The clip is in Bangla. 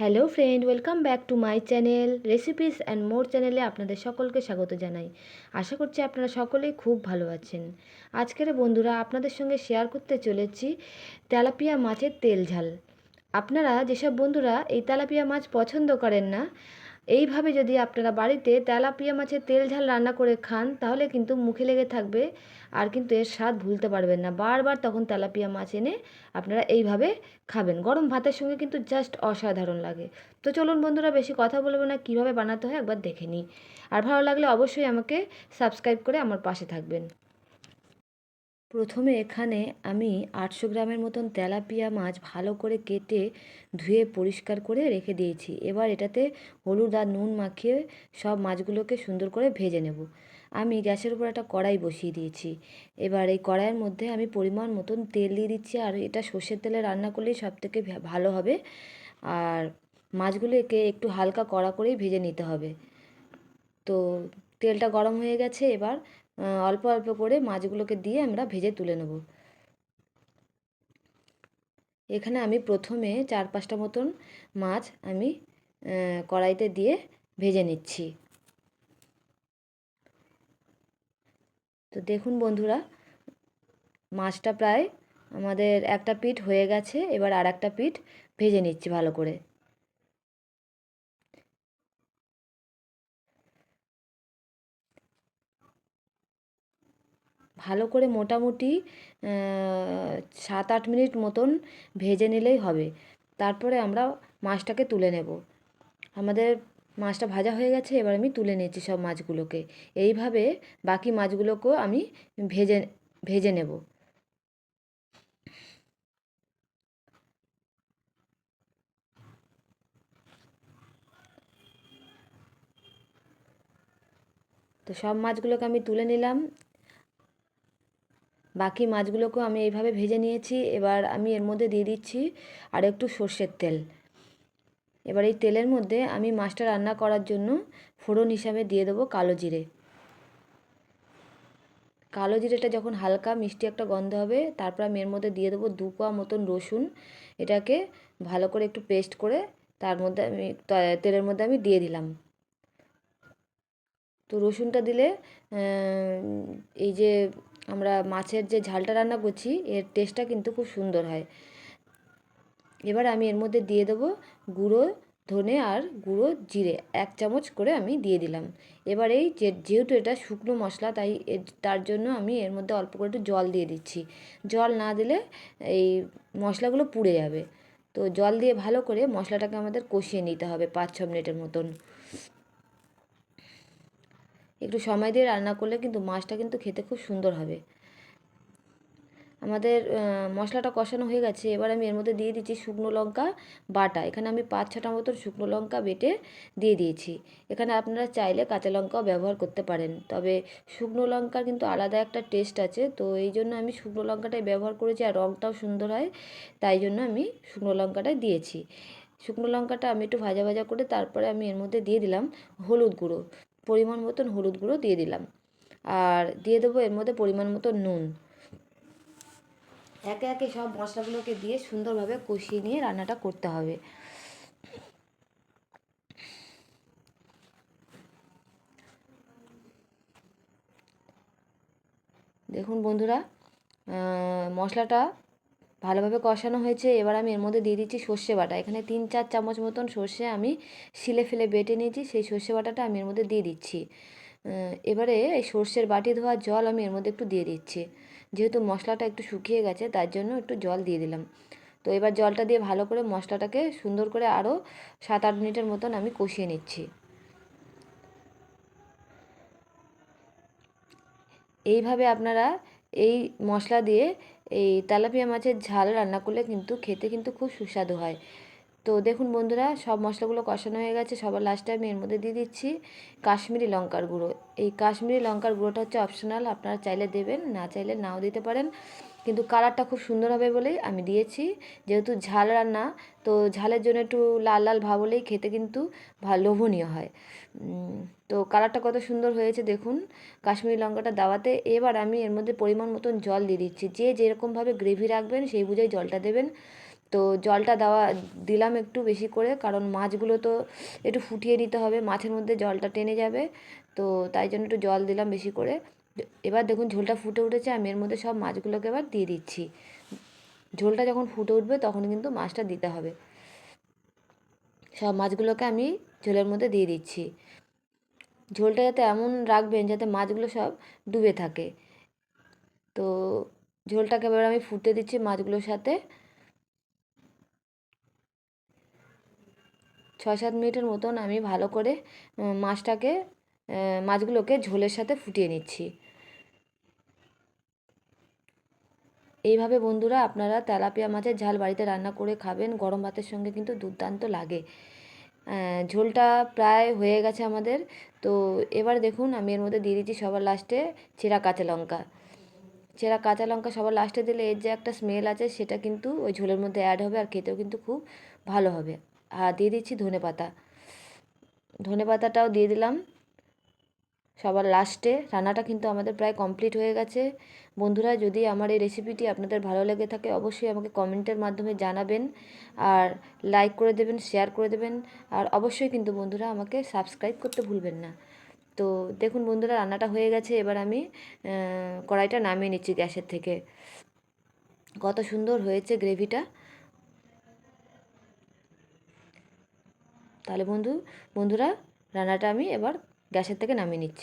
Hello friend, welcome back to my channel recipes and more চ্যানেলে আপনাদের সকলকে স্বাগত জানাই। আশা করছি আপনারা সকলেই খুব ভালো আছেন। আজকের বন্ধুরা আপনাদের সঙ্গে শেয়ার করতে চলেছি তেলাপিয়া মাছের তেল ঝাল। আপনারা যেসব বন্ধুরা এই তেলাপিয়া মাছ পছন্দ করেন না এইভাবে যদি আপনারা বাড়িতে তেলাপিয়া মাছের তেল ঝাল রান্না করে খান, তাহলে কিন্তু মুখে লেগে থাকবে আর কিন্তু এর স্বাদ ভুলতে পারবেন না। বারবার তখন তেলাপিয়া মাছ এনে আপনারা এইভাবে খাবেন। গরম ভাতের সঙ্গে কিন্তু জাস্ট অসাধারণ লাগে। তো চলুন বন্ধুরা, বেশি কথা বলব না, কীভাবে বানাতে হয় একবার দেখে নিই। আর ভালো লাগলে অবশ্যই আমাকে সাবস্ক্রাইব করে আমার পাশে থাকবেন। প্রথমে এখানে আমি আটশো গ্রামের মতন তেলাপিয়া মাছ ভালো করে কেটে ধুয়ে পরিষ্কার করে রেখে দিয়েছি। এবার এটাতে হলুদ আর নুন মাখিয়ে সব মাছগুলোকে সুন্দর করে ভেজে নেব। আমি গ্যাসের উপর একটা কড়াই বসিয়ে দিয়েছি। এবার এই কড়াইয়ের মধ্যে আমি পরিমাণ মতন তেল দিয়ে দিচ্ছি আর এটা সর্ষের তেলে রান্না করলেই সব থেকে ভালো হবে। আর মাছগুলোকে একটু হালকা কড়া করেই ভেজে নিতে হবে। তো তেলটা গরম হয়ে গেছে এবার অল্প অল্প করে মাছগুলোকে দিয়ে আমরা ভেজে তুলে নেব। এখানে আমি প্রথমে চার পাঁচটা মতন মাছ আমি কড়াইতে দিয়ে ভেজে নিচ্ছি। তো দেখুন বন্ধুরা, মাছটা প্রায় আমাদের একটা পিঠ হয়ে গেছে, এবার আর একটা পিঠ ভেজে নিচ্ছি ভালো করে। ভালো করে মোটামুটি সাত আট মিনিট মতন ভেজে নিলেই হবে। তারপরে আমরা মাছটাকে তুলে নেব। আমাদের মাছটা ভাজা হয়ে গেছে, এবার আমি তুলে নিয়েছি সব মাছগুলোকে। এইভাবে বাকি মাছগুলোকেও আমি ভেজে ভেজে নেব। তো সব মাছগুলোকে আমি তুলে নিলাম। বাকি মাছগুলোকেও আমি এইভাবে ভেজে নিয়েছি। এবার আমি এর মধ্যে দিয়ে দিচ্ছি আর একটু সর্ষের তেল। এবার এই তেলের মধ্যে আমি মাছটা রান্না করার জন্য ফোড়ন হিসাবে দিয়ে দেবো কালো জিরে। কালো জিরেটা যখন হালকা মিষ্টি একটা গন্ধ হবে, তারপর আমি এর মধ্যে দিয়ে দেবো দু কোয়া মতন রসুন। এটাকে ভালো করে একটু পেস্ট করে তার মধ্যে আমি তেলের মধ্যে আমি দিয়ে দিলাম। তো রসুনটা দিলে এই যে আমরা মাছের যে ঝালটা রান্না করছি, এর টেস্টটা কিন্তু খুব সুন্দর হয়। এবার আমি এর মধ্যে দিয়ে দেবো গুঁড়ো, ধনে আর গুঁড়ো জিরে, এক চামচ করে আমি দিয়ে দিলাম। এবার এই যে, যেহেতু এটা শুকনো মশলা, তাই তার জন্য আমি এর মধ্যে অল্প করে একটু জল দিয়ে দিচ্ছি। জল না দিলে এই মশলাগুলো পুড়ে যাবে। তো জল দিয়ে ভালো করে মশলাটাকে আমাদের কষিয়ে নিতে হবে পাঁচ ছ মিনিটের মতন। একটু সময় দিয়ে রান্না করলে কিন্তু মাছটা কিন্তু খেতে খুব সুন্দর হবে। আমাদের মশলাটা কষানো হয়ে গেছে। এবার আমি এর মধ্যে দিয়ে দিচ্ছি শুকনো লঙ্কা বাটা। এখানে আমি পাঁচ ছটা মতন শুকনো লঙ্কা বেটে দিয়ে দিয়েছি। এখানে আপনারা চাইলে কাঁচা লঙ্কাও ব্যবহার করতে পারেন। তবে শুকনো লঙ্কার কিন্তু আলাদা একটা টেস্ট আছে। তো এই জন্য আমি শুকনো লঙ্কাটাই ব্যবহার করেছি আর রঙটাও সুন্দর হয়। তাই জন্য আমি শুকনো লঙ্কাটাই দিয়েছি। শুকনো লঙ্কাটা আমি একটু ভাজা ভাজা করে তারপরে আমি এর মধ্যে দিয়ে দিলাম হলুদ গুঁড়ো। পরিমাণ মতন হলুদ গুঁড়ো দিয়ে দিলাম। আর দিয়ে দেবো এর মধ্যে পরিমাণ মতো নুন। একে একে সব মশলাগুলোকে দিয়ে সুন্দরভাবে কষিয়ে নিয়ে রান্নাটা করতে হবে। দেখুন বন্ধুরা মশলাটা ভালোভাবে কষানো হয়েছে। এবার আমি এর মধ্যে দিয়ে দিচ্ছি সর্ষে বাটা। এখানে তিন চার চামচ মতন সর্ষে আমি শিলে ফেলে বেটে নিয়েছি। সেই সর্ষে বাটাটা আমি এর মধ্যে দিয়ে দিচ্ছি। এবারে এই সর্ষের বাটি ধোয়া জল আমি এর মধ্যে একটু দিয়ে দিচ্ছি। যেহেতু মশলাটা একটু শুকিয়ে গেছে, তার জন্য একটু জল দিয়ে দিলাম। তো এবার জলটা দিয়ে ভালো করে মশলাটাকে সুন্দর করে আরও সাত আট মিনিটের মতন আমি কষিয়ে নিচ্ছি। এইভাবে আপনারা এই মশলা দিয়ে এই তেলাপিয়া মাছের ঝাল রান্না করলে কিন্তু খেতে কিন্তু খুব সুস্বাদু হয়। তো দেখুন বন্ধুরা, সব মশলাগুলো কষানো হয়ে গেছে। সবার লাস্টে আমি এর মধ্যে দিয়ে দিচ্ছি কাশ্মীরি লঙ্কার গুঁড়ো। এই কাশ্মীরি লঙ্কার গুঁড়োটা হচ্ছে অপশনাল আপনারা চাইলে দেবেন, না চাইলে নাও দিতে পারেন। কিন্তু কালারটা খুব সুন্দর হবে বলেই আমি দিয়েছি। যেহেতু ঝাল রান্না, তো ঝালের জন্য একটু লাল লাল ভাব হলেই খেতে কিন্তু ভালো লোভনীয় হয়। তো কালারটা কত সুন্দর হয়েছে দেখুন। কাশ্মীরি লঙ্কাটা দাওয়াতে এবার আমি এর মধ্যে পরিমাণ মতন জল দিয়ে দিচ্ছি। যে যেরকমভাবে গ্রেভি রাখবেন সেই বুঝেই জলটা দেবেন। তো জলটা দেওয়া, দিলাম একটু বেশি করে, কারণ মাছগুলো তো একটু ফুটিয়ে নিতে হবে, মাছের মধ্যে জলটা টেনে যাবে। তো তাই জন্য একটু জল দিলাম বেশি করে। এবার দেখুন ঝোলটা ফুটে উঠেছে, আমি এর মধ্যে সব মাছগুলোকে এবার দিয়ে দিচ্ছি। ঝোলটা যখন ফুটে উঠবে তখন কিন্তু মাছটা দিতে হবে। সব মাছগুলোকে আমি ঝোলের মধ্যে দিয়ে দিচ্ছি। ঝোলটা যাতে এমন রাখবেন যাতে মাছগুলো সব ডুবে থাকে। তো ঝোলটাকে এবার আমি ফুটতে দিচ্ছি মাছগুলোর সাথে। ছয় সাত মিনিটের মতন আমি ভালো করে মাছটাকে মাছগুলোকে ঝোলের সাথে ফুটিয়ে নিচ্ছি। এইভাবে বন্ধুরা আপনারা তেলাপিয়া মাছের ঝাল বাড়িতে রান্না করে খাবেন। গরম ভাতের সঙ্গে কিন্তু দুর্দান্ত লাগে। ঝোলটা প্রায় হয়ে গেছে আমাদের। তো এবার দেখুন, আমি এর মধ্যে দিয়ে দিচ্ছি সবার লাস্টে চেরা কাঁচা লঙ্কা। চেরা কাঁচা লঙ্কা সবার লাস্টে দিলে এর যে একটা স্মেল আছে, সেটা কিন্তু ওই ঝোলের মধ্যে অ্যাড হবে আর খেতেও কিন্তু খুব ভালো হবে। আর দিয়ে দিচ্ছি ধনে পাতা ধনে পাতাটাও দিয়ে দিলাম। সবার লাস্টে রান্নাটা কিন্তু আমাদের প্রায় কমপ্লিট হয়ে গেছে। বন্ধুরা, যদি আমার এই রেসিপিটি আপনাদের ভালো লেগে থাকে, অবশ্যই আমাকে কমেন্টের মাধ্যমে জানাবেন। আর লাইক করে দেবেন শেয়ার করে দেবেন। আর অবশ্যই কিন্তু বন্ধুরা, আমাকে সাবস্ক্রাইব করতে ভুলবেন না। তো দেখুন বন্ধুরা, রান্নাটা হয়ে গেছে। এবার আমি কড়াইটা নামিয়ে নিচ্ছি গ্যাসের থেকে। কত সুন্দর হয়েছে গ্রেভিটা। তাহলে বন্ধু, বন্ধুরা, রান্নাটা আমি এবার গ্যাসের থেকে নামিয়ে নিচ্ছি।